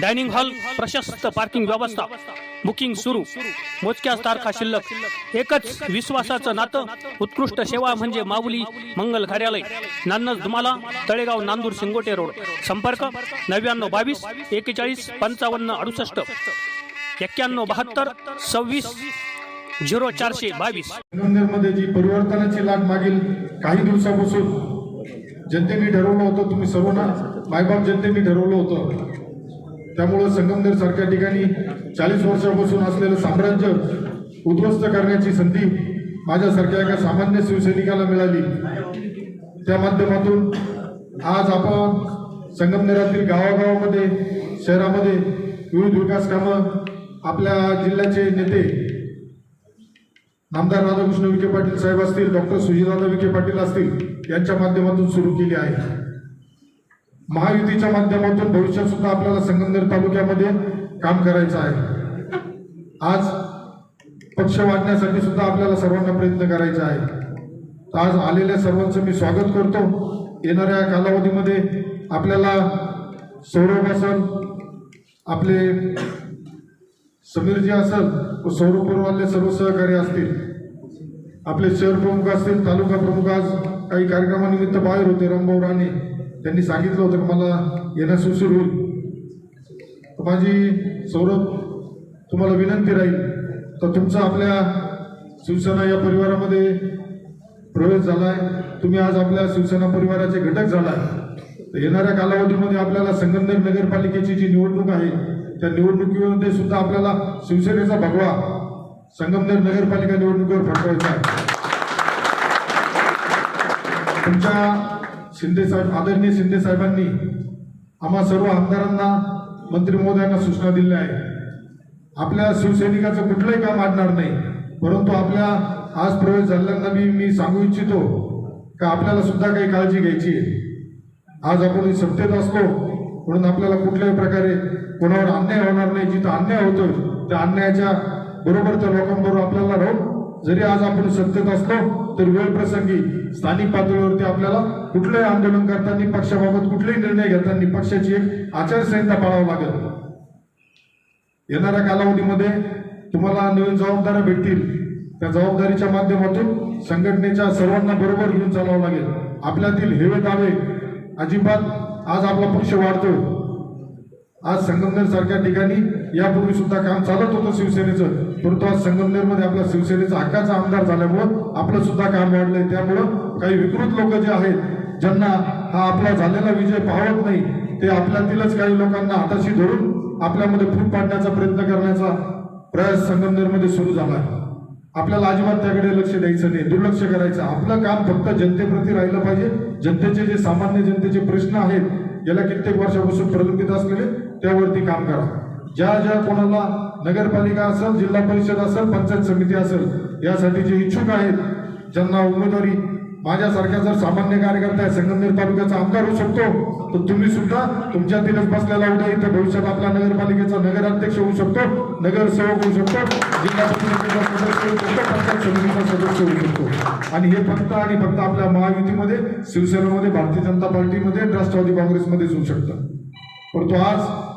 Dining hall प्रशस्त parking व्यवस्था. Booking सुरू. मोजक्याच तारखा शिल्लक. एकच विश्वासाचं नातं. उत्कृष्ट सेवा म्हणजे माऊली मंगल कार्यालय. नान्नज धुमाला तळेगाव नांदूर शिंगोटे रोड. संपर्क नव्याण्णव बावीस एकेचाळीस पंचावन्न अडुसष्ट. एक्क्याण्णव बहात्तर सव्वीस झिरो चारशे बावीस. जी परिवर्तनाची लाट मागील काही दिवसापासून जनतेने ठरवलं होतं तुम्ही सर्वांना मायबाप जनतेने ठरवलं होतं. त्यामुळं संगमनेर सारख्या ठिकाणी चाळीस वर्षापासून असलेलं साम्राज्य उद्ध्वस्त करण्याची संधी माझ्यासारख्या एका सामान्य शिवसैनिकाला मिळाली. त्या माध्यमातून आज आपण संगमनेरातील गावागावामध्ये शहरामध्ये विविध विकास कामं आपल्या जिल्ह्याचे नेते नामदार राधाकृष्ण विखे पाटील साहेब असतील डॉक्टर सुजितदादा विखे पाटील असतील यांच्या माध्यमातून सुरू केली आहे. महायुतीच्या माध्यमातून भविष्यात सुद्धा आपल्याला संगमनेर तालुक्यामध्ये काम करायचं आहे. आज पक्ष वाढण्यासाठी सुद्धा आपल्याला सर्वांना प्रयत्न करायचा आहे. तर आज आलेल्या सर्वांचं मी स्वागत करतो. येणाऱ्या कालावधीमध्ये आपल्याला सौरभ असल आपले समीरजी असल व सौरभपूरवाले सर्व सहकारी असतील. आपले शहर प्रमुख असतील तालुका प्रमुख आज काही कार्यक्रमानिमित्त बाहेर होते रामभाऊ राणे. त्यांनी सांगितलं होतं की मला येण्यास उशीर होईल. माझी सौरभ तुम्हाला विनंती राहील तर तुमचा आपल्या शिवसेना या परिवारामध्ये प्रवेश झाला आहे तुम्ही आज आपल्या शिवसेना परिवाराचे घटक झाला तर येणाऱ्या कालावधीमध्ये आपल्याला संगमनेर नगरपालिकेची जी निवडणूक आहे त्या निवडणुकीमध्ये सुद्धा आपल्याला शिवसेनेचा भगवा संगमनेर नगरपालिका निवडणुकीवर फटकायचा आहे. तुमच्या शिंदे साहेब आदरणीय शिंदे साहेबांनी आम्हा सर्व आमदारांना मंत्री महोदयांना सूचना दिल्या आहे आपल्या शिवसैनिकाचं कुठलंही काम अडणार नाही परंतु आपल्या आज प्रवेश झालेल्यांना मी मी सांगू इच्छितो का आपल्याला सुद्धा काही काळजी घ्यायची आहे. आज आपण सत्तेत असतो म्हणून आपल्याला कुठल्याही प्रकारे कोणावर अन्याय होणार नाही. जिथं अन्याय होतोय त्या अन्यायाच्या बरोबर त्या लोकांबरोबर आपल्याला राहून जरी आज आपण सत्तेत असलो तर वेळ प्रसंगी स्थानिक पातळीवरती आपल्याला कुठलंही आंदोलन करताना पक्षाबाबत कुठलेही निर्णय घेताना पक्षाची एक आचारसंहिता पाळावं लागेल. येणाऱ्या कालावधीमध्ये तुम्हाला नवीन जबाबदाऱ्या भेटतील. त्या जबाबदारीच्या माध्यमातून संघटनेच्या सर्वांना बरोबर घेऊन चालावं लागेल. आपल्यातील हेवे दावे अजिबात आज आपला पक्ष वाढतो. आज संगमनेर सारख्या ठिकाणी यापूर्वी सुद्धा काम चालत होतं शिवसेनेचं. परंतु आज संगमनेरमध्ये आपल्या शिवसेनेचा हक्काचा आमदार झाल्यामुळं आपलं सुद्धा काम वाढलंय. त्यामुळं काही विकृत लोक जे आहेत ज्यांना हा आपला झालेला विजय पाहत नाही ते आपल्यातीलच काही लोकांना हाताशी धरून आपल्यामध्ये फूट पाडण्याचा प्रयत्न करण्याचा प्रयास संगमनेरमध्ये सुरू झाला आहे. आपल्याला अजिबात त्याकडे लक्ष द्यायचं नाही दुर्लक्ष करायचं. आपलं काम फक्त जनतेप्रती राहिलं पाहिजे. जनतेचे जे सामान्य जनतेचे प्रश्न आहेत गेल्या कित्येक वर्षापासून प्रलंबित असलेले त्यावरती काम करा. ज्या ज्या कोणाला नगरपालिका असेल जिल्हा परिषद असेल पंचायत समिती असेल यासाठी जे इच्छुक आहेत ज्यांना उमेदवारी माझ्यासारख्या जर सामान्य कार्यकर्ता आहे संगमनेर तालुक्याचा आमदार होऊ शकतो तर तुम्ही सुद्धा तुमच्यातीलच बसलेला उद्या इथं भविष्यात आपला नगरपालिकेचा नगराध्यक्ष होऊ शकतो नगरसेवक होऊ शकतो जिल्हा परिषदेचा सदस्य होऊ शकतो पंचायत समितीचा सदस्य होऊ शकतो. आणि हे फक्त आणि फक्त आपल्या महायुतीमध्ये शिवसेनेमध्ये भारतीय जनता पार्टीमध्ये राष्ट्रवादी काँग्रेसमध्येच होऊ शकतं. परंतु आज